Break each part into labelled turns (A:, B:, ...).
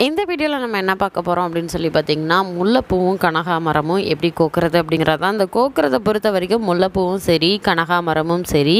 A: இந்த வீடியோவில் நம்ம என்ன பார்க்க போகிறோம் அப்படின்னு சொல்லி பார்த்தீங்கன்னா முல்லைப்பூவும் கனகாமரமும் எப்படி கோக்குறது அப்படிங்கிறது தான் அந்த கோக்குறதை பொறுத்த வரைக்கும் முல்லைப்பூவும் சரி கனகாமரமும் சரி.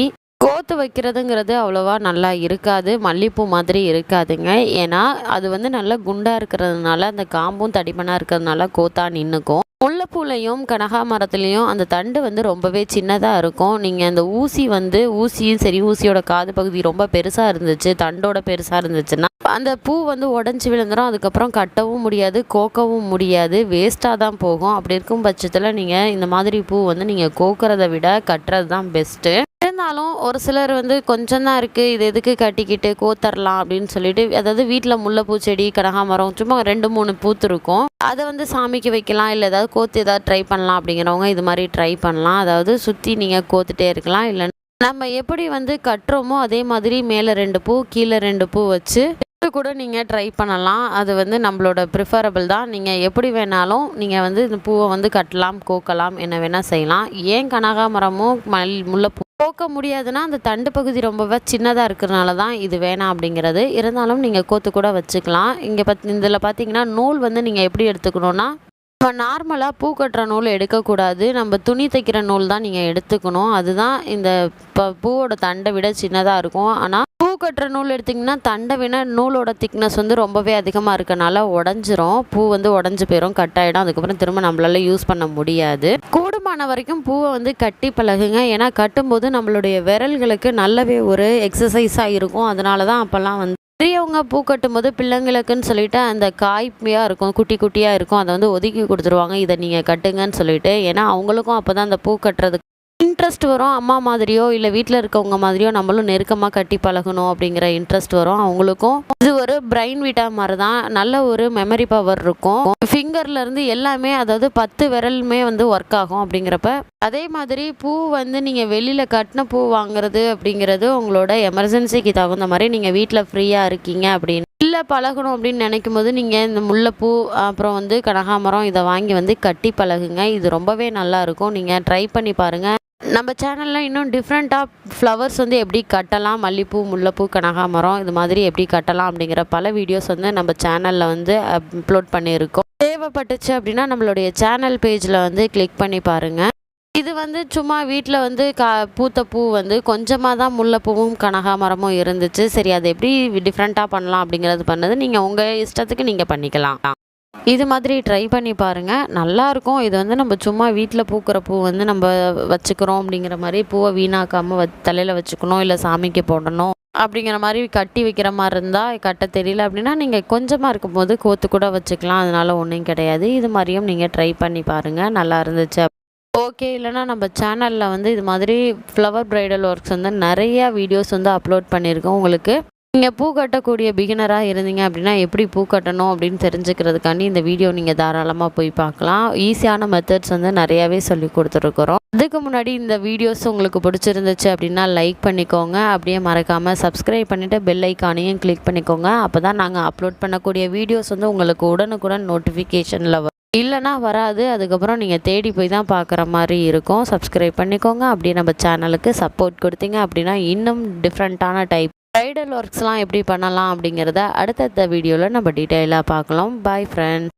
A: கோர்த்து வைக்கிறதுங்கிறது அவ்வளோவா நல்லா இருக்காது. மல்லிப்பூ மாதிரி இருக்காதுங்க. ஏன்னா அது வந்து நல்லா குண்டாக இருக்கிறதுனால அந்த காம்பும் தடிமனாக இருக்கிறதுனால கோத்தா நின்றுக்கும் முல்லைப்பூலையும் கனகாமரத்துலேயும் அந்த தண்டு வந்து ரொம்பவே சின்னதாக இருக்கும். நீங்கள் அந்த ஊசி வந்து ஊசியும் சரி ஊசியோட காது பகுதி ரொம்ப பெருசாக இருந்துச்சு தண்டோட பெருசாக இருந்துச்சுன்னா அந்த பூ வந்து உடஞ்சி விழுந்துடும் அதுக்கப்புறம் கட்டவும் முடியாது கோக்கவும் முடியாது வேஸ்ட்டாக தான் போகும். அப்படி இருக்கும் பட்சத்தில் நீங்கள் இந்த மாதிரி பூ வந்து நீங்கள் கோக்கிறத விட கட்டுறது தான் பெஸ்ட்டு இருந்தாலும் ஒரு சிலர் வந்து கொஞ்சம் தான் இருக்குது இது எதுக்கு கட்டிக்கிட்டு கோத்தரலாம் அப்படின்னு சொல்லிட்டு அதாவது வீட்டில் முல்லைப்பூ செடி கனகாமரம் சும்மா ரெண்டு மூணு பூத்து இருக்கும். அதை வந்து சாமிக்கு வைக்கலாம் இல்லை ஏதாவது கோத்து ஏதாவது ட்ரை பண்ணலாம் அப்படிங்கிறவங்க இது மாதிரி ட்ரை பண்ணலாம். அதாவது சுற்றி நீங்கள் கோத்துட்டே இருக்கலாம் இல்லை நம்ம எப்படி வந்து கட்டுறோமோ அதே மாதிரி மேலே ரெண்டு பூ கீழே ரெண்டு பூ வச்சு இது கூட நீங்கள் ட்ரை பண்ணலாம். அது வந்து நம்மளோட ப்ரிஃபரபிள் தான். நீங்கள் எப்படி வேணாலும் நீங்கள் வந்து இந்த பூவை வந்து கட்டலாம் கோக்கலாம் என்ன வேணால் செய்யலாம். ஏன் கனகாமரமும் மல் முல்லைப்பூ கோக்க முடியாதுன்னா அந்த தண்டு பகுதி ரொம்பவே சின்னதாக இருக்கிறனால தான் இது வேணாம் அப்படிங்கிறது. இருந்தாலும் நீங்கள் கோத்து கூட வச்சுக்கலாம். இங்கே பத் இதில் பார்த்தீங்கன்னா நூல் வந்து நீங்கள் எப்படி எடுத்துக்கணுன்னா நம்ம நார்மலாக பூ கட்டுற நூல் எடுக்கக்கூடாது. நம்ம துணி தைக்கிற நூல் தான் நீங்கள் எடுத்துக்கணும். அதுதான் இந்த இப்போ பூவோட தண்டை விட சின்னதாக இருக்கும். ஆனால் கட்டுற நூல் எடுத்திங்கன்னா தண்டை விட நூலோட திக்னஸ் வந்து ரொம்பவே அதிகமாக இருக்கனால உடஞ்சிரும். பூ வந்து உடஞ்சி போயிடும் கட் ஆகிடும் அதுக்கப்புறம் திரும்ப நம்மளால யூஸ் பண்ண முடியாது. கூடுமான வரைக்கும் பூவை வந்து கட்டி பழகுங்க. ஏன்னா கட்டும்போது நம்மளுடைய விரல்களுக்கு நல்லாவே ஒரு எக்ஸசைஸாக இருக்கும். அதனால தான் அப்போல்லாம் வந்து பெரியவங்க பூ கட்டும்போது பிள்ளைங்களுக்குன்னு சொல்லிட்டு அந்த காய்ப்பியாக இருக்கும் குட்டி குட்டியாக இருக்கும். அதை வந்து ஒதுக்கி கொடுத்துருவாங்க. இதை நீங்கள் கட்டுங்கன்னு சொல்லிட்டு. ஏன்னா அவங்களுக்கும் அப்போ தான் அந்த பூ கட்டுறதுக்கு இன்ட்ரெஸ்ட் வரும் அம்மா மாதிரியோ இல்லை வீட்டில் இருக்கவங்க மாதிரியோ நம்மளும் நெருக்கமாக கட்டி பழகணும் அப்படிங்கிற இன்ட்ரெஸ்ட் வரும். அவங்களுக்கும் இது ஒரு பிரைன் வீட்டா மாதிரி தான் நல்ல ஒரு மெமரி பவர் இருக்கும். ஃபிங்கர்லேருந்து எல்லாமே அதாவது பத்து விரலுமே வந்து ஒர்க் ஆகும் அப்படிங்கிறப்ப அதே மாதிரி பூ வந்து நீங்கள் வெளியில் கட்டின பூ வாங்குறது அப்படிங்கிறது உங்களோட எமர்ஜென்சிக்கு தகுந்த மாதிரி நீங்கள் வீட்டில் ஃப்ரீயாக இருக்கீங்க அப்படின்னு. இல்லை பழகணும் அப்படின்னு நினைக்கும் போது நீங்கள் இந்த முல்லைப்பூ அப்புறம் வந்து கனகாமரம் இதை வாங்கி வந்து கட்டி பழகுங்க. இது ரொம்பவே நல்லாயிருக்கும் நீங்கள் ட்ரை பண்ணி பாருங்கள் நம்ம சேனலில் இன்னும் டிஃப்ரெண்ட்டாக ஃப்ளவர்ஸ் வந்து எப்படி கட்டலாம்? மல்லிப்பூ முல்லைப்பூ கனகாமரம் இது மாதிரி எப்படி கட்டலாம் அப்படிங்கிற பல வீடியோஸ் வந்து நம்ம சேனலில் வந்து அப்லோட் பண்ணியிருக்கோம். தேவைப்பட்டுச்சு அப்படின்னா நம்மளுடைய சேனல் பேஜில் வந்து கிளிக் பண்ணி பாருங்கள் இது வந்து சும்மா வீட்டில் வந்து கா பூத்த பூ வந்து கொஞ்சமாக தான் முல்லைப்பூவும் கனகாமரமும் இருந்துச்சு. சரி அதை எப்படி டிஃப்ரெண்ட்டாக பண்ணலாம் அப்படிங்கிறது பண்ணது நீங்கள் உங்கள் இஷ்டத்துக்கு நீங்கள் பண்ணிக்கலாம். இது மாதிரி ட்ரை பண்ணி பாருங்கள் நல்லாயிருக்கும் இது வந்து நம்ம சும்மா வீட்டில் பூக்கிற பூ வந்து நம்ம வச்சுக்கிறோம் அப்படிங்கிற மாதிரி பூவை வீணாக்காமல் வ தலையில் வச்சுக்கணும் இல்லை சாமிக்கு போடணும் அப்படிங்கிற மாதிரி கட்டி வைக்கிற மாதிரி இருந்தால் கட்ட தெரியல அப்படின்னா நீங்கள் கொஞ்சமாக இருக்கும்போது கோத்து கூட வச்சுக்கலாம். அதனால் ஒன்றும் கிடையாது. இது மாதிரியும் நீங்கள் ட்ரை பண்ணி பாருங்கள் நல்லா இருந்துச்சு. ஓகே இல்லைனா நம்ம சேனலில் வந்து இது மாதிரி ஃப்ளவர் ப்ரைடல் ஒர்க்ஸ் வந்து நிறையா வீடியோஸ் வந்து அப்லோட் பண்ணியிருக்கோம் உங்களுக்கு. நீங்கள் பூ கட்டக்கூடிய பிகினராக இருந்தீங்க அப்படின்னா எப்படி பூ கட்டணும் அப்படின்னு தெரிஞ்சுக்கிறதுக்காண்டி இந்த வீடியோ நீங்கள் தாராளமாக போய் பார்க்கலாம். ஈஸியான மெத்தட்ஸ் வந்து நிறையாவே சொல்லி கொடுத்துருக்குறோம். அதுக்கு முன்னாடி இந்த வீடியோஸ் உங்களுக்கு பிடிச்சிருந்துச்சு அப்படின்னா லைக் பண்ணிக்கோங்க. அப்படியே மறக்காமல் சப்ஸ்கிரைப் பண்ணிவிட்டு பெல் ஐக்கானையும் கிளிக் பண்ணிக்கோங்க. அப்போ தான் நாங்கள் அப்லோட் பண்ணக்கூடிய வீடியோஸ் வந்து உங்களுக்கு உடனுக்குடன் நோட்டிஃபிகேஷனில் வரும். இல்லைனா வராது. அதுக்கப்புறம் நீங்கள் தேடி போய் தான் பார்க்குற மாதிரி இருக்கும். சப்ஸ்கிரைப் பண்ணிக்கோங்க. அப்படியே நம்ம சேனலுக்கு சப்போர்ட் கொடுத்தீங்க அப்படின்னா இன்னும் டிஃப்ரெண்ட்டான டைப் ப்ரைடல் ஒர்க்ஸ்லாம் எப்படி பண்ணலாம் அப்படிங்கிறத அடுத்தடுத்த வீடியோவில் நம்ம டீட்டெயிலாக பார்க்கலாம். Bye friends